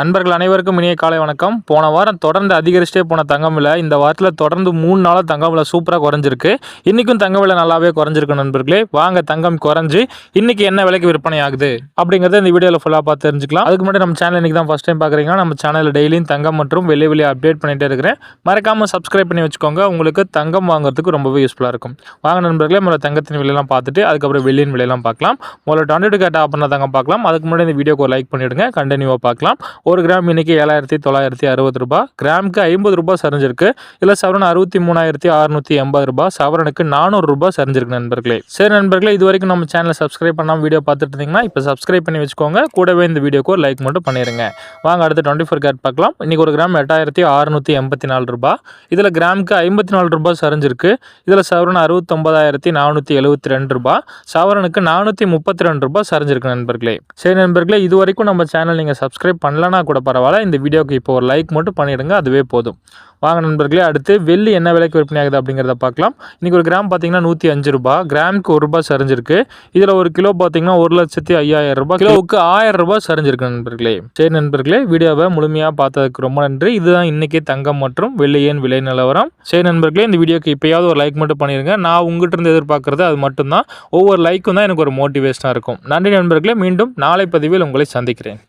நண்பர்கள் அனைவருக்கும் இனிய காலை வணக்கம். போன வாரம் தொடர்ந்து அதிகரிச்சிட்டே போன தங்கம் விலை இந்த வாரத்தில் தொடர்ந்து மூணு நாளாக தங்கம் விலை சூப்பராக குறைஞ்சிருக்கு. இன்றைக்கும் தங்க விலை நல்லாவே குறைஞ்சிருக்கு நண்பர்களே. வாங்க தங்கம் குறைஞ்சி இன்றைக்கி என்ன விலைக்கு விற்பனை ஆகுது அப்படிங்கிறத இந்த வீடியோவில் ஃபுல்லாக பார்த்து தெரிஞ்சுக்கலாம். அதுக்கு முன்னாடி நம்ம சேனல் இன்றைக்கி தான் ஃபஸ்ட் டைம் பார்க்குறீங்கன்னா நம்ம சேனலில் டெய்லியும் தங்கம் மற்றும் வெளியே வெளியே அப்டேட் பண்ணிகிட்டே இருக்கிறேன். மறக்காமல் சப்ஸ்கிரைப் பண்ணி வச்சுக்கோங்க. உங்களுக்கு தங்கம் வாங்குறதுக்கு ரொம்பவே யூஸ்ஃபுல்லாக இருக்கும். வாங்க நண்பர்களே முதல்ல தங்கத்தின் விலையெல்லாம் பார்த்துட்டு அதுக்கப்புறம் வெள்ளியின் விலையெல்லாம் பார்க்கலாம். முதல்ல டுவெண்ட்டி கேட்ட ஆப்பர்னா தங்கம் பார்க்கலாம். அதுக்கு முன்னாடி இந்த வீடியோக்கு ஒரு லைக் பண்ணிவிடுங்க கண்டினியூவாக பார்க்கலாம். ஒரு கிராம் இன்றைக்கி ஏழாயிரத்தி தொள்ளாயிரத்தி அறுபது ரூபாய் கிராமுக்கு ஐம்பது ரூபாய் சரிஞ்சிருக்கு. இல்லை சவரன் அறுபத்தி மூணாயிரத்தி அறுநூற்றி எண்பது ரூபாய் சவரனுக்கு நானூறு ரூபாய் சரிஞ்சிருக்கு நண்பர்களே. சரி நண்பர்களே இது வரைக்கும் நம்ம சேனலை சப்ஸ்கிரைப் பண்ணாமல் வீடியோ பார்த்துட்டு இருந்தீங்கன்னா இப்போ சப்ஸ்கிரைப் பண்ணி வச்சுக்கோங்க. கூடவே இந்த வீடியோக்கு ஒரு லைக் மட்டும் பண்ணிடுங்க வாங்க அடுத்து டுவெண்ட்டி ஃபோர் கேட் பார்க்கலாம். இன்றைக்கி ஒரு கிராம் எட்டாயிரத்தி அறுநூற்றி எண்பத்தி நாலு ரூபாய் இதில் கிராமுக்கு ஐம்பத்தி நாலு ரூபாய் சரிஞ்சிருக்கு. இதில் சவரன் அறுபத்தொம்பதாயிரத்தி நானூற்றி எழுபத்தி ரெண்டு ரூபாய் சவரனுக்கு நானூற்றி முப்பத்தி ரெண்டு ரூபாய் சரிஞ்சிருக்கு நண்பர்களே. சரி நண்பர்களே இது வரைக்கும் நம்ம சேனல் நீங்கள் சப்ஸ்கிரைப் பண்ணலனா கூட பரவாயில்ல. இந்த வீடியோக்கு இப்போ ஒரு லைக் மட்டும் பண்ணிவிடுங்க அதுவே போதும். வாங்க நண்பர்களே அடுத்து வெள்ளி என்ன விலைக்கு விற்பனை ஆகுது அப்படிங்கிறத பார்க்கலாம். இன்றைக்கி ஒரு கிராம் பார்த்தீங்கன்னா நூற்றி அஞ்சு ரூபா கிராமுக்கு ஒரு ரூபாய் சரிஞ்சிருக்கு. இதில் ஒரு கிலோ பார்த்தீங்கன்னா ஒரு லட்சத்தி ஐயாயிரம் ரூபாய். கிலோவுக்கு ஆயிரம் ரூபாய் சரிஞ்சிருக்கு நண்பர்களே. சரி நண்பர்களே வீடியோவை முழுமையாக பார்த்ததுக்கு ரொம்ப நன்றி. இதுதான் இன்றைக்கி தங்கம் மற்றும் வெள்ளியின் விலை நிலவரம். சரி நண்பர்களே இந்த வீடியோக்கு இப்போயாவது ஒரு லைக் மட்டும் பண்ணிடுங்க. நான் உங்கள்கிட்ட இருந்து எதிர்பார்க்குறது அது மட்டும்தான். ஒவ்வொரு லைக்கும் தான் எனக்கு ஒரு மோட்டிவேஷனாக இருக்கும். நன்றி நண்பர்களே மீண்டும் நாளை பதிவில் உங்களை சந்திக்கிறேன்.